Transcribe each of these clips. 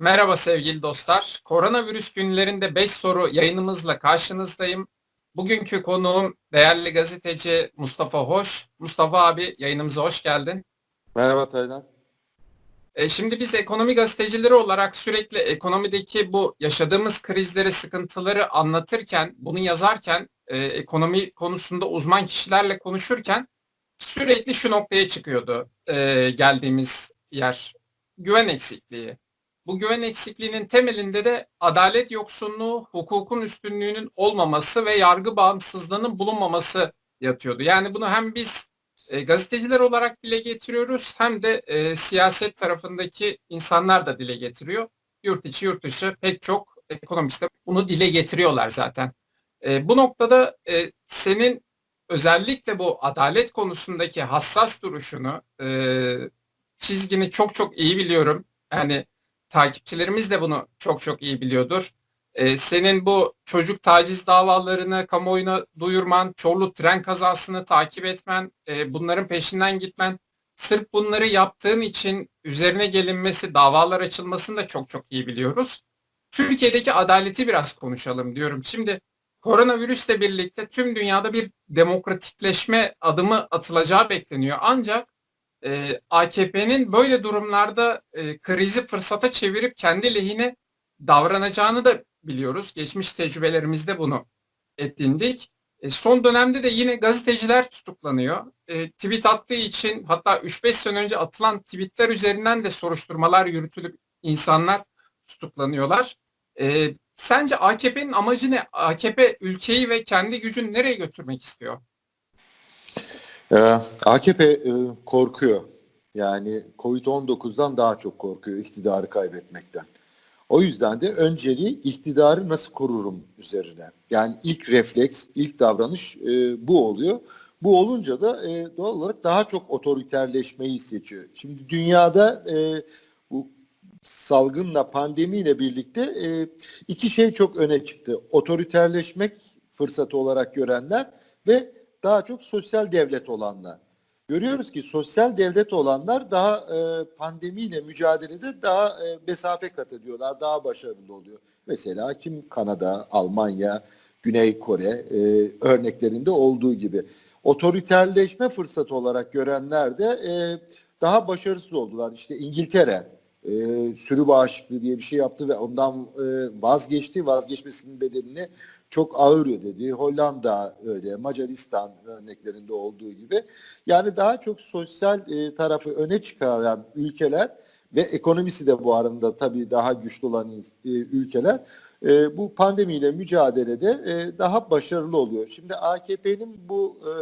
Merhaba sevgili dostlar. Koronavirüs günlerinde 5 soru yayınımızla karşınızdayım. Bugünkü konuğum değerli gazeteci Mustafa Hoş. Mustafa abi yayınımıza hoş geldin. Merhaba Taylan. E, şimdi biz ekonomi gazetecileri olarak sürekli ekonomideki bu yaşadığımız krizleri, sıkıntıları anlatırken, bunu yazarken, e, ekonomi konusunda uzman kişilerle konuşurken sürekli şu noktaya çıkıyordu e, geldiğimiz yer. Güven eksikliği. Bu güven eksikliğinin temelinde de adalet yoksunluğu, hukukun üstünlüğünün olmaması ve yargı bağımsızlığının bulunmaması yatıyordu. Yani bunu hem biz e, gazeteciler olarak dile getiriyoruz hem de e, siyaset tarafındaki insanlar da dile getiriyor. Yurt içi yurt dışı pek çok ekonomist de bunu dile getiriyorlar zaten. E, bu noktada e, senin özellikle bu adalet konusundaki hassas duruşunu, e, çizgini çok çok iyi biliyorum. Yani takipçilerimiz de bunu çok çok iyi biliyordur. Ee, senin bu çocuk taciz davalarını kamuoyuna duyurman, Çorlu tren kazasını takip etmen, e, bunların peşinden gitmen, sırf bunları yaptığın için üzerine gelinmesi, davalar açılmasını da çok çok iyi biliyoruz. Türkiye'deki adaleti biraz konuşalım diyorum. Şimdi koronavirüsle birlikte tüm dünyada bir demokratikleşme adımı atılacağı bekleniyor. Ancak e, AKP'nin böyle durumlarda e, krizi fırsata çevirip kendi lehine davranacağını da biliyoruz. Geçmiş tecrübelerimizde bunu edindik. E, son dönemde de yine gazeteciler tutuklanıyor. E, tweet attığı için hatta 3-5 sene önce atılan tweetler üzerinden de soruşturmalar yürütülüp insanlar tutuklanıyorlar. E, sence AKP'nin amacı ne? AKP ülkeyi ve kendi gücünü nereye götürmek istiyor? Ee, AKP e, korkuyor. Yani Covid-19'dan daha çok korkuyor iktidarı kaybetmekten. O yüzden de önceliği iktidarı nasıl korurum üzerine. Yani ilk refleks, ilk davranış e, bu oluyor. Bu olunca da e, doğal olarak daha çok otoriterleşmeyi seçiyor. Şimdi dünyada e, bu salgınla, pandemiyle birlikte e, iki şey çok öne çıktı. Otoriterleşmek fırsatı olarak görenler ve daha çok sosyal devlet olanlar. Görüyoruz ki sosyal devlet olanlar daha e, pandemiyle mücadelede daha e, mesafe kat ediyorlar, daha başarılı oluyor. Mesela kim Kanada, Almanya, Güney Kore e, örneklerinde olduğu gibi. Otoriterleşme fırsatı olarak görenler de e, daha başarısız oldular. İşte İngiltere e, sürü bağışıklığı diye bir şey yaptı ve ondan e, vazgeçti. Vazgeçmesinin bedelini çok ağır ödedi. Hollanda öyle, Macaristan örneklerinde olduğu gibi. Yani daha çok sosyal e, tarafı öne çıkaran ülkeler ve ekonomisi de bu arada tabii daha güçlü olan e, ülkeler e, bu pandemiyle mücadelede e, daha başarılı oluyor. Şimdi AKP'nin bu e,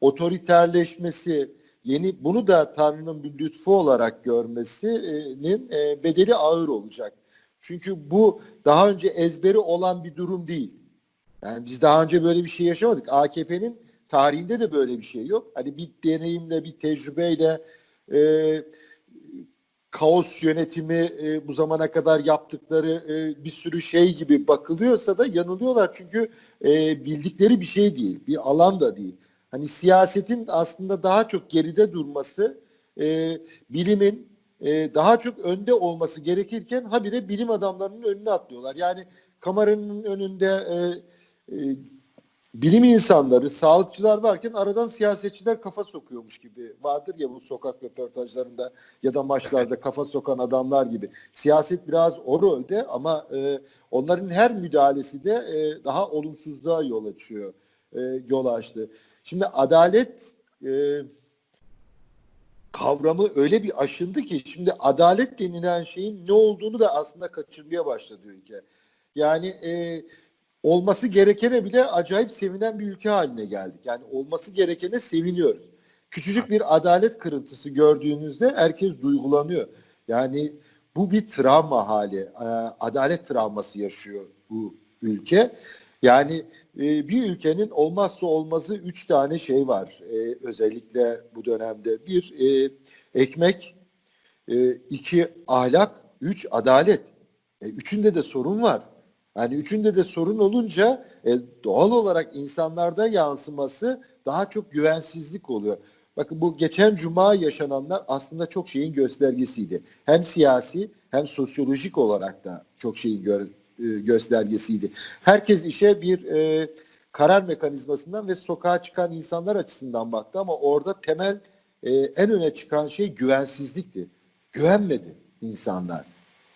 otoriterleşmesi, yeni bunu da Tanrı'nın bir lütfu olarak görmesinin e, bedeli ağır olacak. Çünkü bu daha önce ezberi olan bir durum değil. Yani biz daha önce böyle bir şey yaşamadık. AKP'nin tarihinde de böyle bir şey yok. Hani bir deneyimle, bir tecrübeyle e, kaos yönetimi e, bu zamana kadar yaptıkları e, bir sürü şey gibi bakılıyorsa da yanılıyorlar. Çünkü e, bildikleri bir şey değil, bir alan da değil. Hani siyasetin aslında daha çok geride durması, e, bilimin e, daha çok önde olması gerekirken habire bilim adamlarının önüne atlıyorlar. Yani kameranın önünde e, e, bilim insanları, sağlıkçılar varken aradan siyasetçiler kafa sokuyormuş gibi vardır ya bu sokak röportajlarında ya da maçlarda kafa sokan adamlar gibi. Siyaset biraz o rolde ama e, onların her müdahalesi de e, daha olumsuzluğa yol açıyor, e, yol açtı. Şimdi adalet e, kavramı öyle bir aşındı ki şimdi adalet denilen şeyin ne olduğunu da aslında kaçırmaya başladı ülke. Yani e, olması gerekene bile acayip sevinen bir ülke haline geldik. Yani olması gerekene seviniyoruz. Küçücük bir adalet kırıntısı gördüğünüzde herkes duygulanıyor. Yani bu bir travma hali. E, adalet travması yaşıyor bu ülke. Yani e, bir ülkenin olmazsa olmazı üç tane şey var. E, özellikle bu dönemde. Bir, ekmek. iki, ahlak. Üç, adalet. Üçünde de sorun var. Yani üçünde de sorun olunca e, doğal olarak insanlarda yansıması daha çok güvensizlik oluyor. bakın bu geçen cuma yaşananlar aslında çok şeyin göstergesiydi. Hem siyasi hem sosyolojik olarak da çok şeyin gö- e, göstergesiydi. Herkes işe bir e, karar mekanizmasından ve sokağa çıkan insanlar açısından baktı ama orada temel e, en öne çıkan şey güvensizlikti. Güvenmedi insanlar.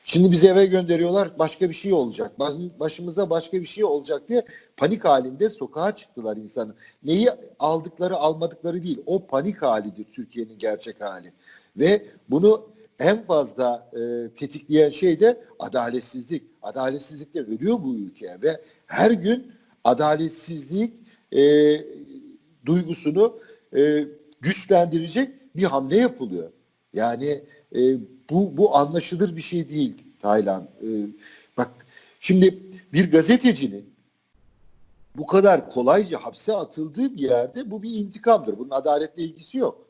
Şimdi bizi eve gönderiyorlar başka bir şey olacak. Baş- Başımıza başka bir şey olacak diye panik halinde sokağa çıktılar insanı. Neyi aldıkları almadıkları değil. O panik halidir Türkiye'nin gerçek hali. Ve bunu en fazla e, tetikleyen şey de adaletsizlik. Adaletsizlikle ölüyor bu ülke ve her gün adaletsizlik e, duygusunu e, güçlendirecek bir hamle yapılıyor. Yani e, bu bu anlaşılır bir şey değil Taylan. E, bak şimdi bir gazetecinin bu kadar kolayca hapse atıldığı bir yerde bu bir intikamdır. Bunun adaletle ilgisi yok.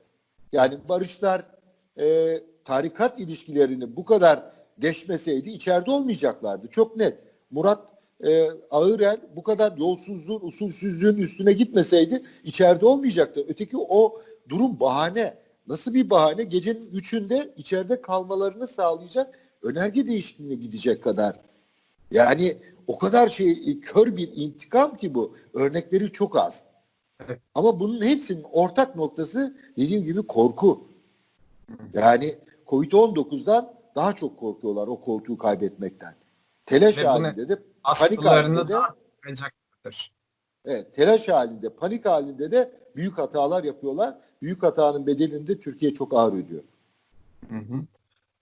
Yani barışlar e, tarikat ilişkilerini bu kadar deşmeseydi içeride olmayacaklardı. Çok net. Murat e, Ağırel bu kadar yolsuzluğun, usulsüzlüğün üstüne gitmeseydi içeride olmayacaktı. Öteki o durum bahane. Nasıl bir bahane? Gecenin üçünde içeride kalmalarını sağlayacak önerge değişikliğine gidecek kadar. Yani o kadar şey kör bir intikam ki bu. Örnekleri çok az. Ama bunun hepsinin ortak noktası dediğim gibi korku. Yani Covid-19'dan daha çok korkuyorlar o koltuğu kaybetmekten. Telaş Ve halinde de panik halinde de verecektir. evet, telaş halinde, panik halinde de büyük hatalar yapıyorlar. Büyük hatanın bedelini de Türkiye çok ağır ödüyor. Hı hı.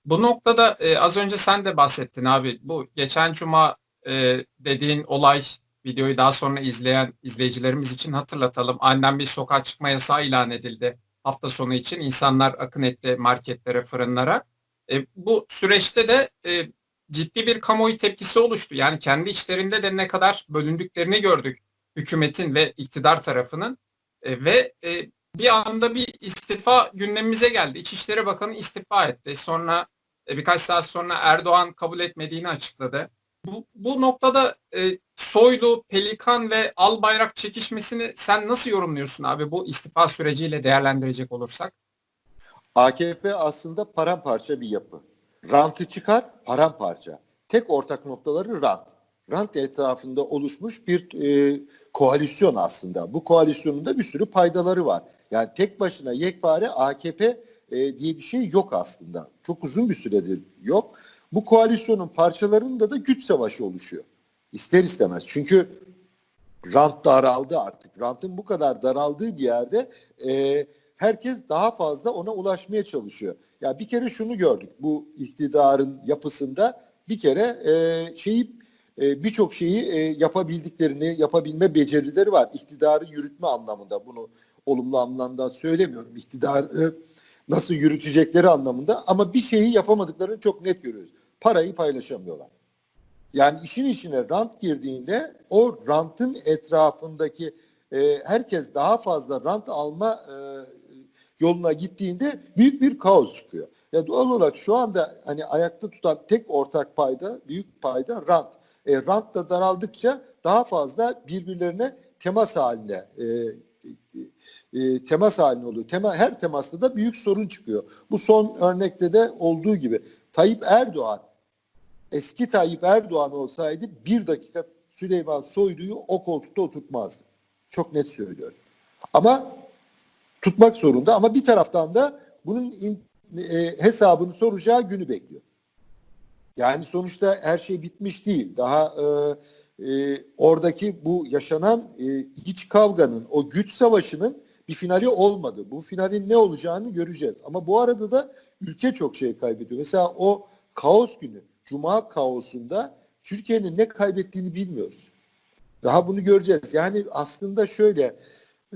Bu noktada e, az önce sen de bahsettin abi. Bu geçen cuma e, dediğin olay videoyu daha sonra izleyen izleyicilerimiz için hatırlatalım. Aniden bir sokağa çıkma yasağı ilan edildi hafta sonu için. İnsanlar akın etti marketlere, fırınlara. E, bu süreçte de e, ciddi bir kamuoyu tepkisi oluştu. Yani kendi içlerinde de ne kadar bölündüklerini gördük hükümetin ve iktidar tarafının. E, ve e, bir anda bir istifa gündemimize geldi. İçişleri Bakanı istifa etti. Sonra e, birkaç saat sonra Erdoğan kabul etmediğini açıkladı. Bu, bu noktada e, Soylu, Pelikan ve Albayrak çekişmesini sen nasıl yorumluyorsun abi bu istifa süreciyle değerlendirecek olursak? AKP aslında paramparça bir yapı. Rantı çıkar, paramparça. Tek ortak noktaları rant. Rant etrafında oluşmuş bir e, koalisyon aslında. Bu koalisyonun da bir sürü paydaları var. Yani tek başına yekpare AKP e, diye bir şey yok aslında. Çok uzun bir süredir yok. Bu koalisyonun parçalarında da güç savaşı oluşuyor. İster istemez. Çünkü rant daraldı artık. Rantın bu kadar daraldığı bir yerde e, herkes daha fazla ona ulaşmaya çalışıyor. Ya bir kere şunu gördük bu iktidarın yapısında bir kere e, şeyi e, birçok şeyi e, yapabildiklerini yapabilme becerileri var. İktidarı yürütme anlamında bunu olumlu anlamda söylemiyorum. İktidarı nasıl yürütecekleri anlamında ama bir şeyi yapamadıklarını çok net görüyoruz. Parayı paylaşamıyorlar. Yani işin içine rant girdiğinde o rantın etrafındaki e, herkes daha fazla rant alma e, yoluna gittiğinde büyük bir kaos çıkıyor. Ya doğal olarak şu anda hani ayakta tutan tek ortak payda, büyük payda rant. E, rant da daraldıkça daha fazla birbirlerine temas haline e, e, temas halinde oluyor. Tema, her temasta da büyük sorun çıkıyor. Bu son örnekte de olduğu gibi. Tayyip Erdoğan eski Tayyip Erdoğan olsaydı bir dakika Süleyman Soylu'yu o koltukta oturtmazdı. Çok net söylüyorum. Ama tutmak zorunda ama bir taraftan da bunun in, e, hesabını soracağı günü bekliyor. Yani sonuçta her şey bitmiş değil. Daha e, e, oradaki bu yaşanan e, iç kavganın, o güç savaşının bir finali olmadı. Bu finalin ne olacağını göreceğiz. Ama bu arada da ülke çok şey kaybediyor. Mesela o kaos günü, Cuma kaosunda Türkiye'nin ne kaybettiğini bilmiyoruz. Daha bunu göreceğiz. Yani aslında şöyle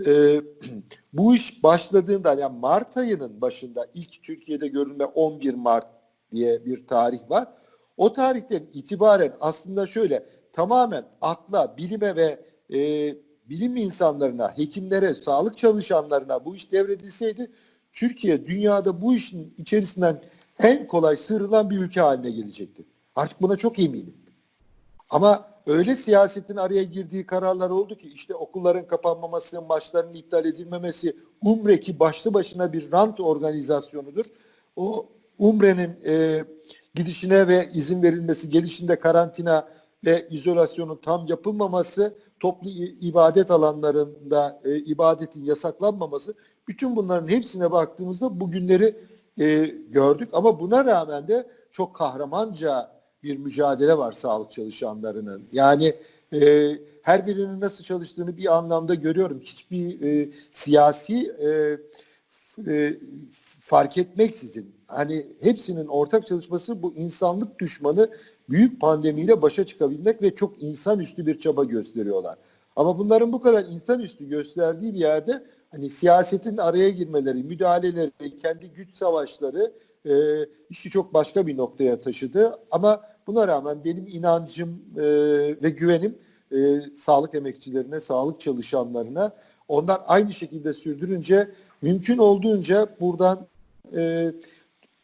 e, bu iş başladığında yani Mart ayının başında ilk Türkiye'de görülme 11 Mart diye bir tarih var. O tarihten itibaren aslında şöyle tamamen akla, bilime ve e, bilim insanlarına, hekimlere, sağlık çalışanlarına bu iş devredilseydi Türkiye dünyada bu işin içerisinden en kolay sıyrılan bir ülke haline gelecekti. Artık buna çok eminim. Ama öyle siyasetin araya girdiği kararlar oldu ki işte okulların kapanmaması, maçların iptal edilmemesi, Umre ki başlı başına bir rant organizasyonudur. O Umre'nin e, gidişine ve izin verilmesi, gelişinde karantina ve izolasyonun tam yapılmaması, toplu ibadet alanlarında e, ibadetin yasaklanmaması, bütün bunların hepsine baktığımızda bugünleri e, gördük. Ama buna rağmen de çok kahramanca bir mücadele var sağlık çalışanlarının. Yani e, her birinin nasıl çalıştığını bir anlamda görüyorum. Hiçbir e, siyasi e, e, fark etmeksizin hani hepsinin ortak çalışması bu insanlık düşmanı büyük pandemiyle başa çıkabilmek ve çok insanüstü bir çaba gösteriyorlar. Ama bunların bu kadar insanüstü gösterdiği bir yerde hani siyasetin araya girmeleri, müdahaleleri, kendi güç savaşları e, işi çok başka bir noktaya taşıdı. Ama buna rağmen benim inancım e, ve güvenim e, sağlık emekçilerine, sağlık çalışanlarına onlar aynı şekilde sürdürünce mümkün olduğunca buradan e,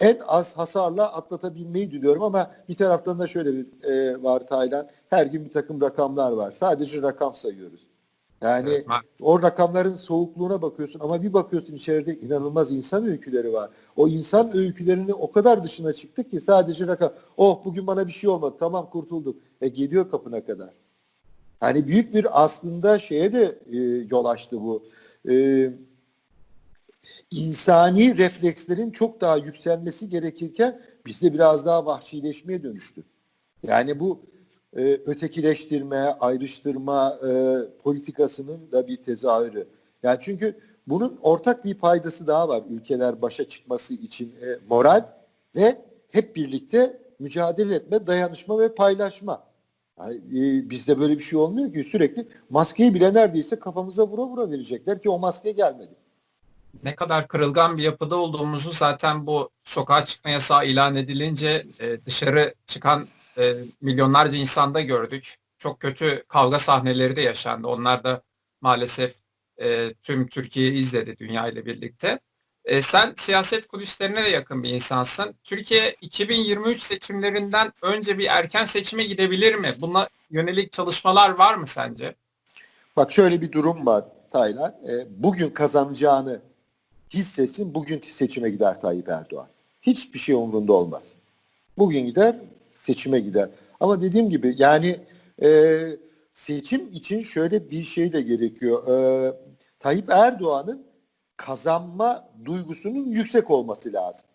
en az hasarla atlatabilmeyi diliyorum ama bir taraftan da şöyle bir e, var Taylan. Her gün bir takım rakamlar var. Sadece rakam sayıyoruz. Yani Evet, o rakamların soğukluğuna bakıyorsun ama bir bakıyorsun içeride inanılmaz insan öyküleri var. O insan öykülerini o kadar dışına çıktık ki sadece rakam. Oh bugün bana bir şey olmadı tamam kurtulduk. E geliyor kapına kadar. Hani büyük bir aslında şeye de e, yol açtı bu. E, insani reflekslerin çok daha yükselmesi gerekirken bizde biraz daha vahşileşmeye dönüştü. Yani bu e, ötekileştirme, ayrıştırma e, politikasının da bir tezahürü. Yani çünkü bunun ortak bir paydası daha var ülkeler başa çıkması için e, moral ve hep birlikte mücadele etme, dayanışma ve paylaşma. Yani, e, bizde böyle bir şey olmuyor ki sürekli maskeyi bile neredeyse kafamıza vura vura verecekler ki o maske gelmedi. ne kadar kırılgan bir yapıda olduğumuzu zaten bu sokağa çıkma yasağı ilan edilince e, dışarı çıkan e, milyonlarca insanda gördük. Çok kötü kavga sahneleri de yaşandı. Onlar da maalesef e, tüm Türkiye izledi dünya ile birlikte. E, sen siyaset kulislerine de yakın bir insansın. Türkiye 2023 seçimlerinden önce bir erken seçime gidebilir mi? Buna yönelik çalışmalar var mı sence? Bak şöyle bir durum var Taylan. E, bugün kazanacağını hissetsin, bugün seçime gider Tayyip Erdoğan. Hiçbir şey umurunda olmaz. Bugün gider, seçime gider. Ama dediğim gibi yani e, seçim için şöyle bir şey de gerekiyor. E, Tayyip Erdoğan'ın kazanma duygusunun yüksek olması lazım.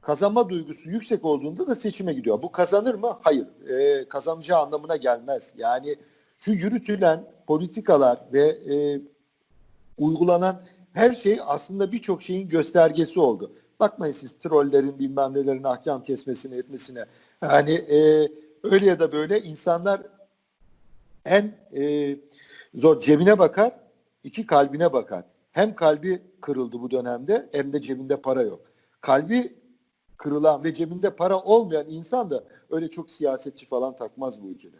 Kazanma duygusu yüksek olduğunda da seçime gidiyor. Bu kazanır mı? Hayır. E, kazanacağı anlamına gelmez. Yani şu yürütülen politikalar ve e, uygulanan her şey aslında birçok şeyin göstergesi oldu. Bakmayın siz trollerin bilmem nelerin ahkam kesmesine etmesine. Yani e, öyle ya da böyle insanlar en e, zor cebine bakar, iki kalbine bakar. Hem kalbi kırıldı bu dönemde hem de cebinde para yok. Kalbi kırılan ve cebinde para olmayan insan da öyle çok siyasetçi falan takmaz bu ülkede.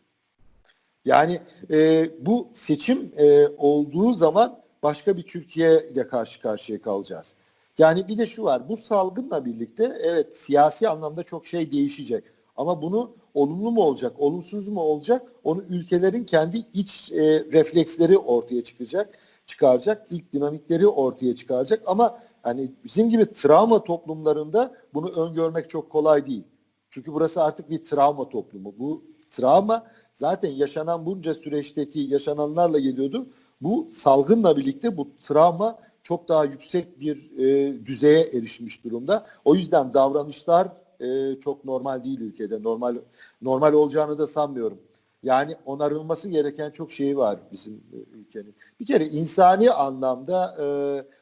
Yani e, bu seçim e, olduğu zaman başka bir Türkiye ile karşı karşıya kalacağız. Yani bir de şu var, bu salgınla birlikte evet siyasi anlamda çok şey değişecek. Ama bunu olumlu mu olacak, olumsuz mu olacak? Onu ülkelerin kendi iç e, refleksleri ortaya çıkacak, çıkaracak, ilk dinamikleri ortaya çıkaracak. Ama hani bizim gibi travma toplumlarında bunu öngörmek çok kolay değil. Çünkü burası artık bir travma toplumu. Bu travma zaten yaşanan bunca süreçteki yaşananlarla geliyordu. Bu salgınla birlikte bu travma çok daha yüksek bir e, düzeye erişmiş durumda. O yüzden davranışlar e, çok normal değil ülkede. Normal normal olacağını da sanmıyorum. Yani onarılması gereken çok şey var bizim e, ülkenin. Bir kere insani anlamda e,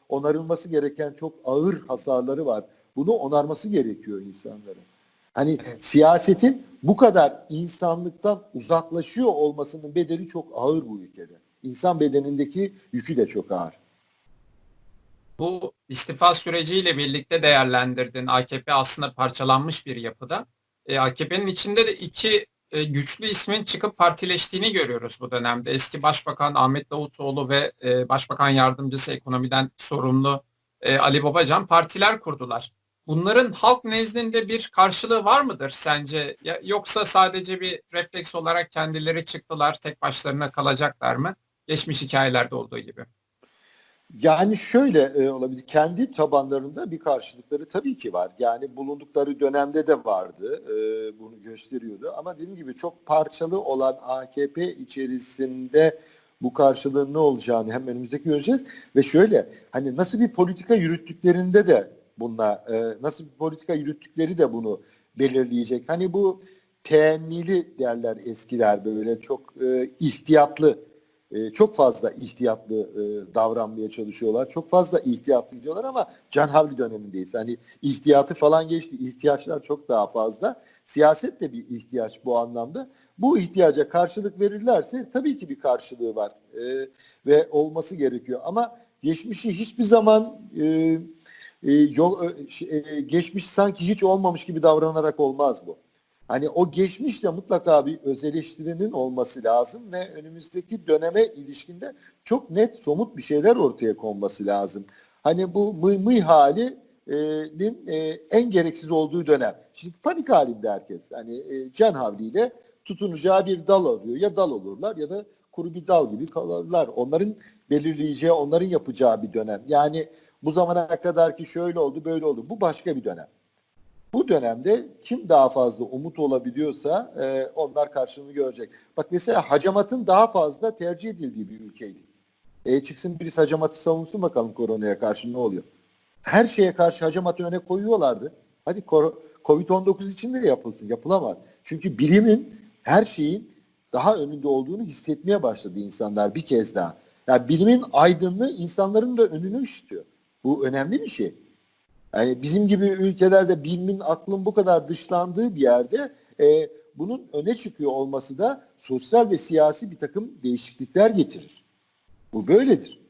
onarılması gereken çok ağır hasarları var. Bunu onarması gerekiyor insanların. Hani Evet. siyasetin bu kadar insanlıktan uzaklaşıyor olmasının bedeli çok ağır bu ülkede. İnsan bedenindeki yükü de çok ağır. Bu istifa süreciyle birlikte değerlendirdin. AKP aslında parçalanmış bir yapıda. E, AKP'nin içinde de iki e, güçlü ismin çıkıp partileştiğini görüyoruz bu dönemde. Eski Başbakan Ahmet Davutoğlu ve e, Başbakan Yardımcısı ekonomiden sorumlu e, Ali Babacan partiler kurdular. bunların halk nezdinde bir karşılığı var mıdır sence? Ya, yoksa sadece bir refleks olarak kendileri çıktılar, tek başlarına kalacaklar mı? Geçmiş hikayelerde olduğu gibi. Yani şöyle e, olabilir. Kendi tabanlarında bir karşılıkları tabii ki var. Yani bulundukları dönemde de vardı. E, bunu gösteriyordu. Ama dediğim gibi çok parçalı olan AKP içerisinde bu karşılığın ne olacağını hem önümüzdeki göreceğiz. Ve şöyle hani nasıl bir politika yürüttüklerinde de bununla e, nasıl bir politika yürüttükleri de bunu belirleyecek. Hani bu teennili derler eskiler böyle çok e, ihtiyatlı e, çok fazla ihtiyatlı e, davranmaya çalışıyorlar. Çok fazla ihtiyatlı gidiyorlar ama Can Havli dönemindeyiz. Hani ihtiyatı falan geçti. İhtiyaçlar çok daha fazla. Siyaset de bir ihtiyaç bu anlamda. Bu ihtiyaca karşılık verirlerse tabii ki bir karşılığı var e, ve olması gerekiyor. Ama geçmişi hiçbir zaman e, e, yol, e, geçmiş sanki hiç olmamış gibi davranarak olmaz bu. Hani o geçmişte mutlaka bir öz olması lazım ve önümüzdeki döneme ilişkinde çok net somut bir şeyler ortaya konması lazım. Hani bu mıy mıy halinin e, en gereksiz olduğu dönem. Şimdi panik halinde herkes. Hani e, can havliyle tutunacağı bir dal arıyor. Ya dal olurlar ya da kuru bir dal gibi kalırlar. Onların belirleyeceği, onların yapacağı bir dönem. Yani bu zamana kadar ki şöyle oldu, böyle oldu. Bu başka bir dönem. Bu dönemde kim daha fazla umut olabiliyorsa e, onlar karşılığını görecek. Bak mesela hacamatın daha fazla tercih edildiği bir ülkeydi. E, çıksın birisi hacamatı savunsun bakalım koronaya karşı ne oluyor. Her şeye karşı hacamatı öne koyuyorlardı. Hadi Covid-19 için de yapılsın. Yapılamaz. Çünkü bilimin her şeyin daha önünde olduğunu hissetmeye başladı insanlar bir kez daha. Yani bilimin aydınlığı insanların da önünü ışıtıyor. Bu önemli bir şey. Yani bizim gibi ülkelerde bilimin aklın bu kadar dışlandığı bir yerde e, bunun öne çıkıyor olması da sosyal ve siyasi bir takım değişiklikler getirir. Bu böyledir.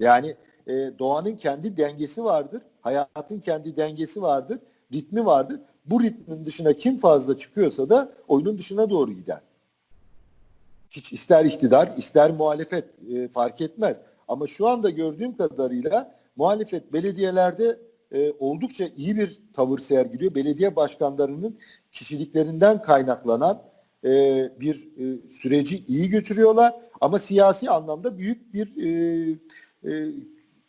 Yani e, doğanın kendi dengesi vardır, hayatın kendi dengesi vardır, ritmi vardır. Bu ritmin dışına kim fazla çıkıyorsa da oyunun dışına doğru gider. Hiç ister iktidar, ister muhalefet e, fark etmez. Ama şu anda gördüğüm kadarıyla muhalefet belediyelerde e, oldukça iyi bir tavır sergiliyor. Belediye başkanlarının kişiliklerinden kaynaklanan e, bir e, süreci iyi götürüyorlar ama siyasi anlamda büyük bir e, e,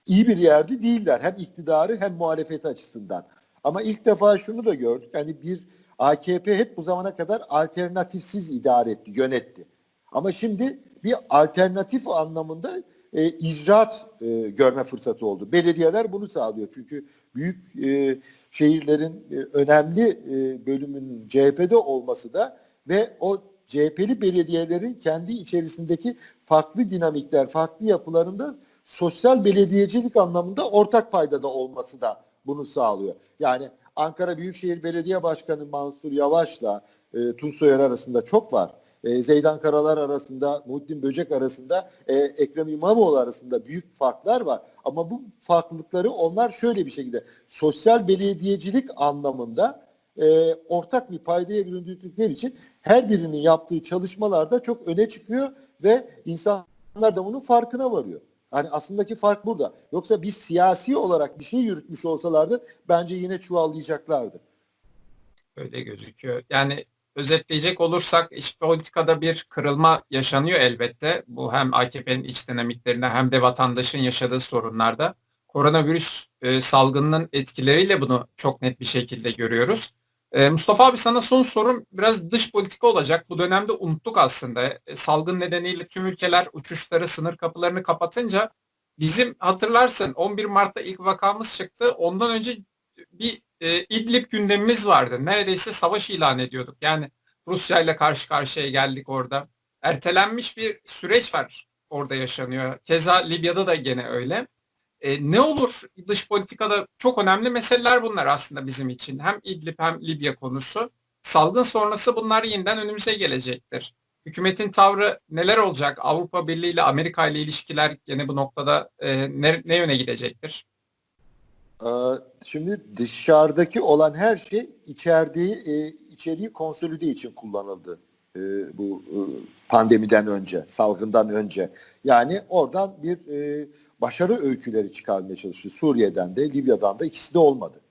iyi bir yerde değiller. Hem iktidarı hem muhalefet açısından. Ama ilk defa şunu da gördük. Hani bir AKP hep bu zamana kadar alternatifsiz idare etti, yönetti. Ama şimdi bir alternatif anlamında e, icraat e, görme fırsatı oldu. Belediyeler bunu sağlıyor. Çünkü büyük e, şehirlerin e, önemli e, bölümünün CHP'de olması da ve o CHP'li belediyelerin kendi içerisindeki farklı dinamikler, farklı yapılarında sosyal belediyecilik anlamında ortak paydada olması da bunu sağlıyor. Yani Ankara Büyükşehir Belediye Başkanı Mansur Yavaş'la e, Tunsoyer arasında çok var e, Zeydan Karalar arasında, Muhittin Böcek arasında, e, Ekrem İmamoğlu arasında büyük farklar var. Ama bu farklılıkları onlar şöyle bir şekilde sosyal belediyecilik anlamında e, ortak bir paydaya büründükleri için her birinin yaptığı çalışmalarda çok öne çıkıyor ve insanlar da bunun farkına varıyor. Hani aslındaki fark burada. Yoksa biz siyasi olarak bir şey yürütmüş olsalardı bence yine çuvallayacaklardı. Öyle gözüküyor. Yani özetleyecek olursak iç politikada bir kırılma yaşanıyor elbette. Bu hem AKP'nin iç dinamiklerinde hem de vatandaşın yaşadığı sorunlarda. Koronavirüs e, salgınının etkileriyle bunu çok net bir şekilde görüyoruz. E, Mustafa abi sana son sorum biraz dış politika olacak. Bu dönemde unuttuk aslında. E, salgın nedeniyle tüm ülkeler uçuşları, sınır kapılarını kapatınca bizim hatırlarsın 11 Mart'ta ilk vakamız çıktı. Ondan önce bir e, İdlib gündemimiz vardı. Neredeyse savaş ilan ediyorduk. Yani Rusya ile karşı karşıya geldik orada. Ertelenmiş bir süreç var orada yaşanıyor. Keza Libya'da da gene öyle. E, ne olur dış politikada çok önemli meseleler bunlar aslında bizim için. Hem İdlib hem Libya konusu. Salgın sonrası bunlar yeniden önümüze gelecektir. Hükümetin tavrı neler olacak? Avrupa Birliği ile Amerika ile ilişkiler yine bu noktada e, ne, ne yöne gidecektir? Ee, şimdi dışarıdaki olan her şey içerdiği e, içeriği konsolide için kullanıldı e, bu e, pandemiden önce, salgından önce. Yani oradan bir başarı öyküleri çıkarmaya çalıştı. Suriye'den de Libya'dan da ikisi de olmadı.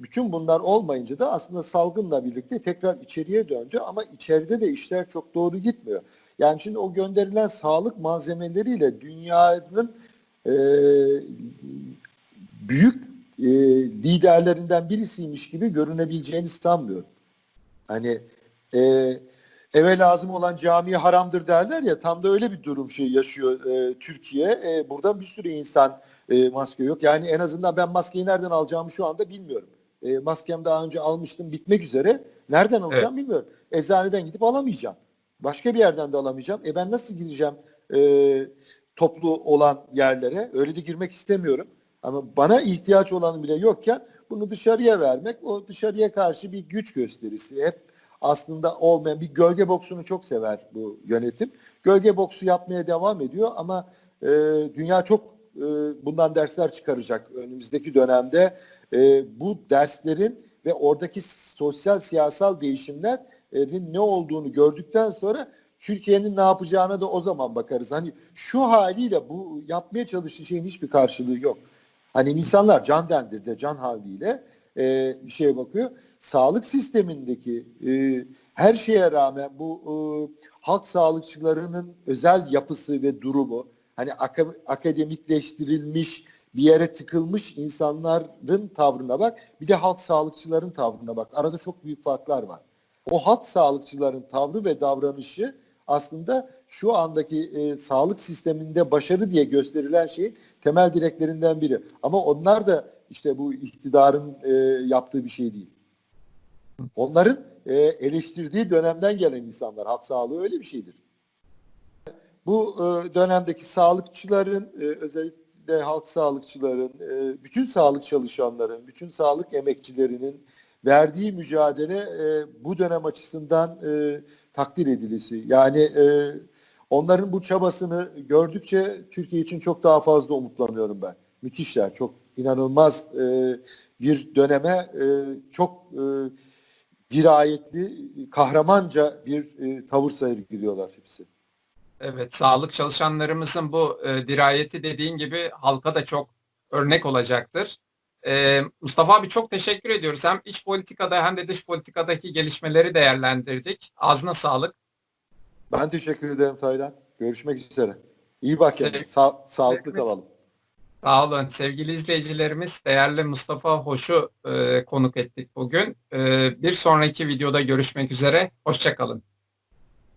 Bütün bunlar olmayınca da aslında salgınla birlikte tekrar içeriye döndü ama içeride de işler çok doğru gitmiyor. Yani şimdi o gönderilen sağlık malzemeleriyle dünyanın büyük e, liderlerinden birisiymiş gibi görünebileceğini sanmıyorum. Hani e, eve lazım olan cami haramdır derler ya tam da öyle bir durum şey yaşıyor e, Türkiye. E, burada bir sürü insan e, maske yok. Yani en azından ben maskeyi nereden alacağımı şu anda bilmiyorum. E, maskem daha önce almıştım bitmek üzere. Nereden alacağım bilmiyorum. Eczaneden gidip alamayacağım. Başka bir yerden de alamayacağım. E ben nasıl gireceğim e, toplu olan yerlere? Öyle de girmek istemiyorum. Ama bana ihtiyaç olan bile yokken bunu dışarıya vermek o dışarıya karşı bir güç gösterisi. Hep aslında olmayan bir gölge boksunu çok sever bu yönetim. Gölge boksu yapmaya devam ediyor ama e, dünya çok e, bundan dersler çıkaracak önümüzdeki dönemde. E, bu derslerin ve oradaki sosyal siyasal değişimlerin ne olduğunu gördükten sonra Türkiye'nin ne yapacağına da o zaman bakarız. Hani şu haliyle bu yapmaya çalıştığı şeyin hiçbir karşılığı yok. Hani insanlar can dendirde, can haliyle e, şeye bakıyor. Sağlık sistemindeki e, her şeye rağmen bu e, halk sağlıkçılarının özel yapısı ve durumu, hani aka- akademikleştirilmiş, bir yere tıkılmış insanların tavrına bak, bir de halk sağlıkçıların tavrına bak. Arada çok büyük farklar var. O halk sağlıkçıların tavrı ve davranışı aslında şu andaki e, sağlık sisteminde başarı diye gösterilen şeyin temel direklerinden biri. Ama onlar da işte bu iktidarın e, yaptığı bir şey değil. Onların e, eleştirdiği dönemden gelen insanlar. Halk sağlığı öyle bir şeydir. Bu e, dönemdeki sağlıkçıların e, özellikle halk sağlıkçıların, e, bütün sağlık çalışanların, bütün sağlık emekçilerinin verdiği mücadele e, bu dönem açısından e, takdir edilisi. Yani e, onların bu çabasını gördükçe Türkiye için çok daha fazla umutlanıyorum ben. Müthişler, çok inanılmaz e, bir döneme e, çok e, dirayetli, kahramanca bir e, tavır sergiliyorlar hepsi. Evet, sağlık çalışanlarımızın bu e, dirayeti dediğin gibi halka da çok örnek olacaktır. E, Mustafa abi çok teşekkür ediyoruz. Hem iç politikada hem de dış politikadaki gelişmeleri değerlendirdik. Ağzına sağlık. Ben teşekkür ederim Taylan. Görüşmek üzere. İyi bak kendine. Sa- sağlıklı kalalım. Sağ olun. Sevgili izleyicilerimiz, değerli Mustafa Hoş'u e, konuk ettik bugün. E, bir sonraki videoda görüşmek üzere. Hoşçakalın.